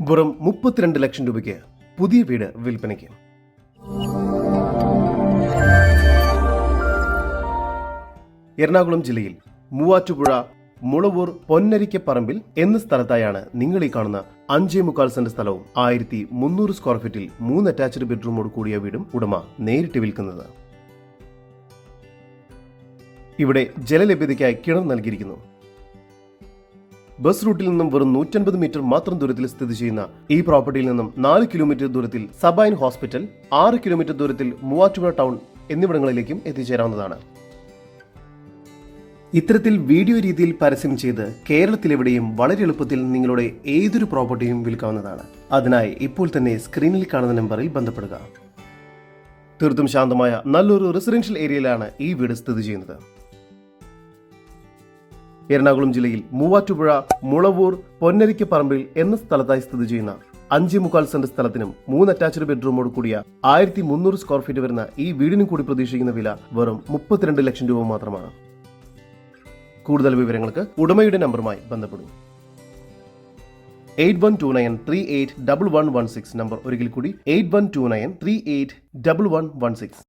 വെറും മുപ്പത്തിരണ്ട് ലക്ഷം രൂപയ്ക്ക് പുതിയ വീട് വിൽപ്പനയ്ക്ക്. എറണാകുളം ജില്ലയിൽ മൂവാറ്റുപുഴ മുളവൂർ പൊന്നരിക്കപ്പറമ്പിൽ എന്ന സ്ഥലത്തായാണ് നിങ്ങൾ ഈ കാണുന്ന അഞ്ചേ മുക്കാൽ സെന്റ് സ്ഥലവും ആയിരത്തി മുന്നൂറ് സ്ക്വയർ ഫീറ്റിൽ മൂന്ന് അറ്റാച്ച്ഡ് ബെഡ്റൂമോട് കൂടിയ വീടും ഉടമ നേരിട്ട് വിൽക്കുന്നത്. ഇവിടെ ജലലഭ്യതയ്ക്കായി കിണർ നൽകിയിരിക്കുന്നു. ബസ് റൂട്ടിൽ നിന്നും വെറും നൂറ്റൻപത് മീറ്റർ മാത്രം ദൂരത്തിൽ സ്ഥിതി ചെയ്യുന്ന ഈ പ്രോപ്പർട്ടിയിൽ നിന്നും നാല് കിലോമീറ്റർ ദൂരത്തിൽ സബൈൻ ഹോസ്പിറ്റൽ ആറ് കിലോമീറ്റർ ദൂരത്തിൽ മൂവാറ്റുപുഴ ടൗൺ എന്നിവിടങ്ങളിലേക്കും എത്തിച്ചേരാവുന്നതാണ്. ഇത്തരത്തിൽ വീഡിയോ രീതിയിൽ പരസ്യം ചെയ്ത് കേരളത്തിലെവിടെയും വളരെ എളുപ്പത്തിൽ നിങ്ങളുടെ ഏതൊരു പ്രോപ്പർട്ടിയും വിൽക്കാവുന്നതാണ്. അതിനായി ഇപ്പോൾ തന്നെ സ്ക്രീനിൽ കാണുന്ന നമ്പറിൽ ബന്ധപ്പെടുക. തീർത്തും ശാന്തമായ നല്ലൊരു റെസിഡൻഷ്യൽ ഏരിയയിലാണ് ഈ വീട് സ്ഥിതി ചെയ്യുന്നത്. എറണാകുളം ജില്ലയിൽ മൂവാറ്റുപുഴ മുളവൂർ പൊന്നരിക്കപ്പറമ്പിൽ എന്ന സ്ഥലത്തായി സ്ഥിതി ചെയ്യുന്ന അഞ്ചേ മുക്കാൽ സെന്റ് സ്ഥലത്തിനും മൂന്ന് അറ്റാച്ച്ഡ് ബെഡ്റൂമോട് കൂടിയ ആയിരത്തി മുന്നൂറ് സ്ക്വയർ ഫീറ്റ് വരുന്ന ഈ വീടിനും കൂടി പ്രതീക്ഷിക്കുന്ന വില വെറും മുപ്പത്തിരണ്ട് ലക്ഷം രൂപ മാത്രമാണ്. കൂടുതൽ വിവരങ്ങൾക്ക് ഉടമയുടെ നമ്പറുമായി ബന്ധപ്പെടും. Eight one two nine three eight double one one six number. ഒരിക്കൽ കൂടി eight one two nine three eight double one one six.